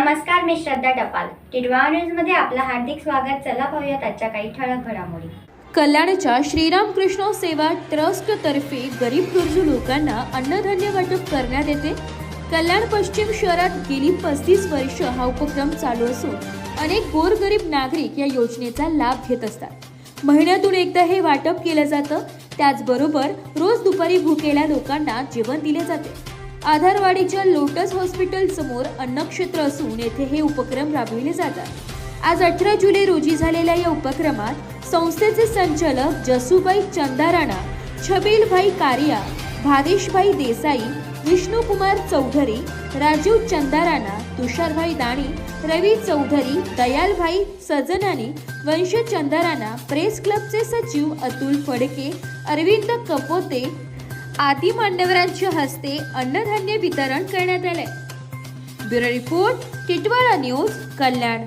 नमस्कार मी श्रद्धा टपाल. टिडवा न्यूजमध्ये आपलं हार्दिक स्वागत. चला पाहूयात आजच्या काही ठळक घडामोडी. कल्याणच्या श्रीरामकृष्ण सेवा ट्रस्ट तर्फे गरीब गरजू लोकांना अन्नधान्य वाटप करण्यात येते. कल्याण पश्चिम शहरात गेली पस्तीस वर्ष हा उपक्रम चालू असून अनेक गोरगरीब नागरिक या योजनेचा लाभ घेत असतात. महिन्यातून एकदा हे वाटप केलं जातं. त्याचबरोबर रोज दुपारी भुकेल्या लोकांना जेवण दिले जाते. आधारवाडीच्या लोटस हॉस्पिटल समोर अन्नक्षेत्र असून येथे हे उपक्रम राबविले जातात. आज अठरा जुलै रोजी झालेल्या या उपक्रमात संस्थेचे संचालक जसूबाई चंदाराणा छबीलभाई कारिया भादेशभाई देसाई विष्णुकुमार चौधरी राजीव चंदाराणा तुषारभाई दाणी रवी चौधरी दयालभाई सजनानी वंश चंदाराणा प्रेस क्लबचे सचिव अतुल फडके अरविंद कपोते आदी मान्यवरांच्या हस्ते अन्नधान्य वितरण करण्यात आले bureau report Titwala news Kalyan.